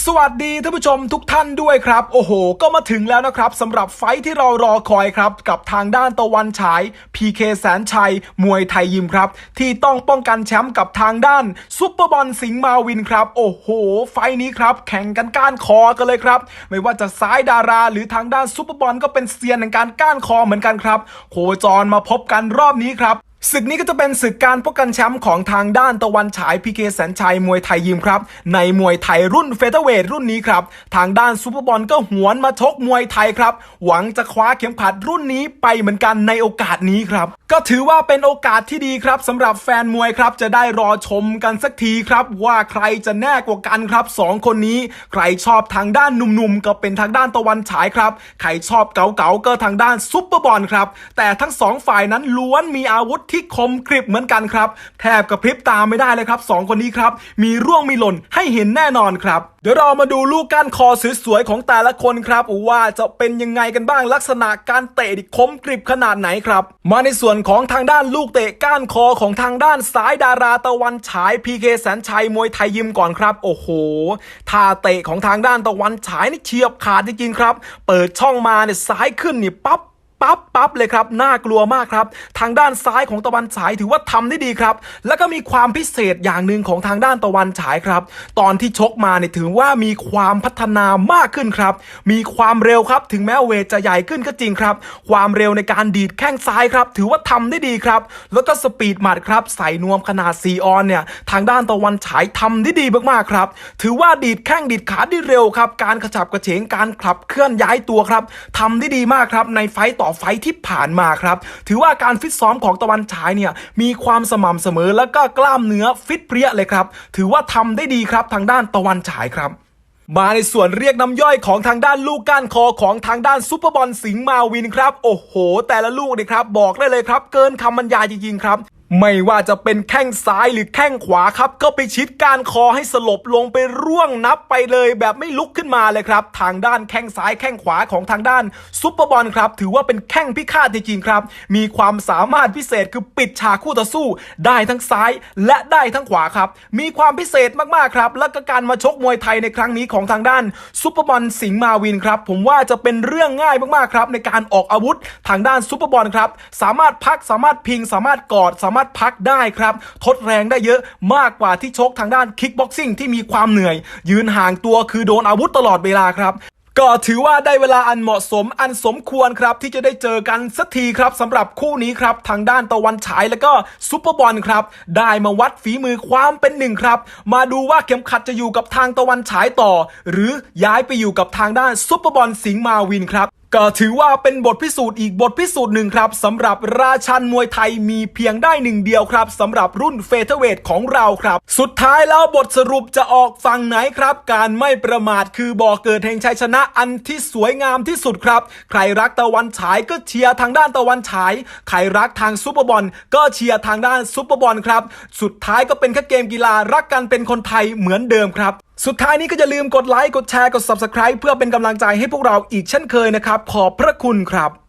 สวัสดีท่านผู้ชมทุกท่านด้วยครับ โอ้โห ก็มาถึงแล้วนะครับสำหรับไฟที่เรารอคอยครับ กับทางด้านตะวันฉาย PK แสนชัย มวยไทยยิมครับ ที่ต้องป้องกันแชมป์กับทางด้านซุปเปอร์บอลสิงห์มาวินครับ โอ้โห ไฟนี้ครับ แข่งกันก้านคอกันเลยครับ ไม่ว่าจะซ้ายดาราหรือทางด้านซุปเปอร์บอลก็เป็นเซียนในการก้านคอเหมือนกันครับ โคจรมาพบกันรอบนี้ครับ ศึกนี้ก็จะเป็นศึกการป้องกันแชมป์ของทางด้านตะวันฉายพีเคแสนชัยมวยไทยยิมครับ ในมวยไทยรุ่นเฟเธอร์เวทรุ่นนี้ครับ ทางด้านซูเปอร์บอลก็หวนมาชกมวยไทยครับ หวังจะคว้าเข็มขัดรุ่นนี้ไปเหมือนกันในโอกาสนี้ครับ ก็ถือว่าเป็นโอกาสที่ดีครับสำหรับแฟนมวยครับจะได้รอชมกันสักทีครับ ว่าใครจะแน่กว่ากันครับสองคนนี้ ใครชอบทางด้านหนุ่มๆก็เป็นทางด้านตะวันฉายครับใครชอบเก๋าๆก็ทางด้านซุปเปอร์บอลครับแต่ทั้งสองฝ่ายนั้นล้วนมีอาวุธที่คมกริบเหมือนกันครับ แทบกระพริบตาไม่ได้เลยครับสองคนนี้ครับ มีร่วงมีหล่นให้เห็นแน่นอนครับ เดี๋ยวเรามาดูลูกก้านคอสวยๆของแต่ละคนครับ ว่าจะเป็นยังไงกันบ้างลักษณะการเตะที่คมกริบขนาดไหนครับ มาในส่วนของทางด้านลูกเตะก้านคอของทางด้านซ้ายดาราตะวันฉายพีเคแสนชัยมวยไทยยิมก่อนครับ โอ้โหท่าเตะของทางด้านตะวันฉายนี่เฉียบขาดจริงๆครับ เปิดช่องมาเนี่ยซ้ายขึ้นนี่ปั๊บ ปั๊บปั๊บเลยครับน่ากลัวมากครับ ทางด้านซ้ายของตะวันฉายถือว่าทำได้ดีครับ แล้วก็มีความพิเศษอย่างหนึ่งของทางด้านตะวันฉายครับ ตอนที่ชกมาเนี่ยถือว่ามีความพัฒนามากขึ้นครับ มีความเร็วครับ ถึงแม้เวทจะใหญ่ขึ้นก็จริงครับ ความเร็วในการดีดแข้งซ้ายครับ ถือว่าทำได้ดีครับ แล้วก็สปีดหมัดครับ ใส่นวมขนาด4ออนเนี่ยทางด้านตะวันฉายทำได้ดีมากๆครับ ถือว่าดีดแข้งดีดขาได้เร็วครับ การขจับกระเฉงการขับเคลื่อนย้ายตัวครับทำได้ดีมากครับในไฟต์ต่อไฟที่ผ่านมาครับ ถือว่าการฟิตซ้อมของตะวันฉายเนี่ยมีความสม่ำเสมอแล้วก็กล้ามเนื้อฟิตเปรี้ยเลยครับ ถือว่าทำได้ดีครับทางด้านตะวันฉายครับมาในส่วนเรียกน้ำย่อยของทางด้านลูกก้านคอของทางด้านซุปเปอร์บอลสิงห์มาวินครับ โอ้โห แต่ละลูกนี่ครับ บอกได้เลยครับ เกินคำบรรยายจริงๆครับ ไม่ว่าจะเป็นแข้งซ้ายหรือแข้งขวาครับ ก็ไปชิดกานคอให้สลบลงไปร่วงนับไปเลยแบบไม่ลุกขึ้นมาเลยครับ ทางด้านแข้งซ้ายแข้งขวาของทางด้านซุปเปอร์บอลครับ ถือว่าเป็นแข้งพิฆาตจริงๆครับ มีความสามารถพิเศษคือปิดฉากคู่ต่อสู้ ได้ทั้งซ้ายและได้ทั้งขวาครับ มีความพิเศษมากๆครับ และก็การมาชกมวยไทยในครั้งนี้ของทางด้านซุปเปอร์บอลสิงห์มาวินครับ ผมว่าจะเป็นเรื่องง่ายมากๆครับในการออกอาวุธทางด้านซุปเปอร์บอลครับ สามารถพักสามารถพิงสามารถกอดสามารถารถพักได้ครับ ทดแรงได้เยอะมากกว่าที่ชกทางด้านคิกบ็อกซิ่งที่มีความเหนื่อย ยืนห่างตัวคือโดนอาวุธตลอดเวลาครับก็ถือว่าได้เวลาอันเหมาะสมอันสมควรครับ ที่จะได้เจอกันสักทีครับสำหรับคู่นี้ครับ ทางด้านตะวันฉายแล้วก็ซุปเปอร์บอลครับ ได้มาวัดฝีมือความเป็นหนึ่งครับ มาดูว่าเข็มขัดจะอยู่กับทางตะวันฉายต่อ หรือย้ายไปอยู่กับทางด้านซุปเปอร์บอลสิงห์มาวินครับ ก็ถือว่าเป็นบทพิสูจน์อีกบทพิสูจน์หนึ่งครับสำหรับราชันมวยไทยมีเพียงได้หนึ่งเดียวครับสำหรับรุ่นเฟเธอร์เวทของเราครับ สุดท้ายแล้วบทสรุปจะออกฝั่งไหนครับ การไม่ประมาทคือบ่อเกิดแห่งชัยชนะอันที่สวยงามที่สุดครับ ใครรักตะวันฉายก็เชียร์ทางด้านตะวันฉาย ใครรักทางซูเปอร์บอลก็เชียร์ทางด้านซูเปอร์บอลครับ สุดท้ายก็เป็นแค่เกมกีฬารักกันเป็นคนไทยเหมือนเดิมครับสุดท้ายนี้ก็อย่าลืมกดไลค์ กดแชร์ กด Subscribe เพื่อเป็นกำลังใจให้พวกเราอีกเช่นเคยนะครับ ขอบพระคุณครับ